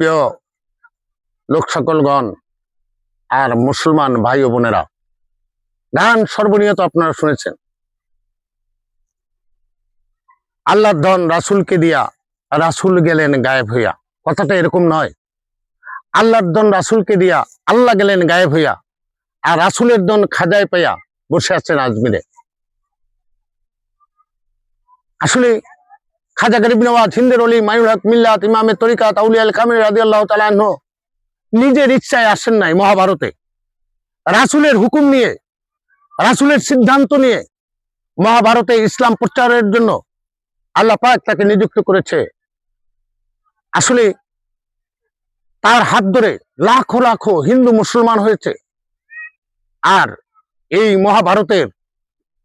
প্রিয় লোক সকলগণ আর মুসলমান ভাই ও বোনেরা, গান সর্বনিয়ত আপনারা শুনেছেন। আল্লাহর ধন রাসুলকে দিয়া রাসুল গেলেন গায়েব হইয়া। কথাটা এরকম নয়। আল্লাহর ধন রাসুলকে দিয়া আল্লাহ গেলেন গায়েব হইয়া আর রাসুলের দন খাজায় পাইয়া বসে আছেন আজমিরে। আসলে খাজা গরিব নওয়াজ, হিন্দের অলি হক, মিল্লাত, ইমামের তরিকাত আউলিয়াল কামিল নিজের ইচ্ছায় আসেন নাই মহাভারতে। রাসুলের হুকুম নিয়ে, রাসুলের সিদ্ধান্ত নিয়ে মহাভারতে ইসলাম প্রচারের জন্য আল্লাহ পাক তাকে নিযুক্ত করেছে। আসলে তার হাত ধরে লাখো লাখো হিন্দু মুসলমান হয়েছে। আর এই মহাভারতের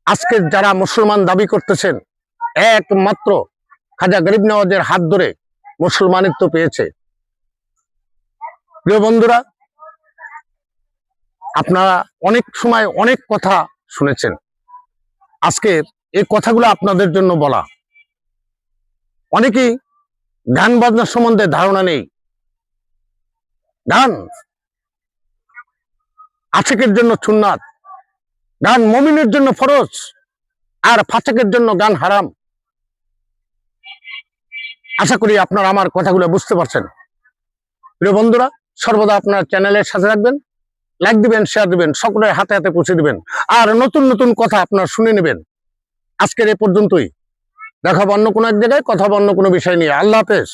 আজকের যারা মুসলমান দাবি করতেছেন, একমাত্র খাজা গরিব নওয়াজের হাত ধরে মুসলমানিত্ব পেয়েছে। প্রিয় বন্ধুরা, আপনারা অনেক সময় অনেক কথা শুনেছেন। আজকের এই কথাগুলো আপনাদের জন্য বলা। অনেকেই গান বাজনার সম্বন্ধে ধারণা নেই। গান আশেকের জন্য সুন্নাত, গান মমিনের জন্য ফরজ, আর ফাঁসেকের জন্য গান হারাম। আশা করি আপনারা আমার কথাগুলো বুঝতে পারছেন। প্রিয় বন্ধুরা, সর্বদা আপনার চ্যানেলের সাথে রাখবেন লাইক দিবেন শেয়ার দিবেন, সকলের হাতে হাতে পৌঁছে দিবেন, আর নতুন নতুন কথা আপনার শুনে নেবেন। আজকের এ পর্যন্তই। দেখাবো অন্য কোনো এক জায়গায়, কথা অন্য কোনো বিষয় নিয়ে। আল্লাহ হাফেজ।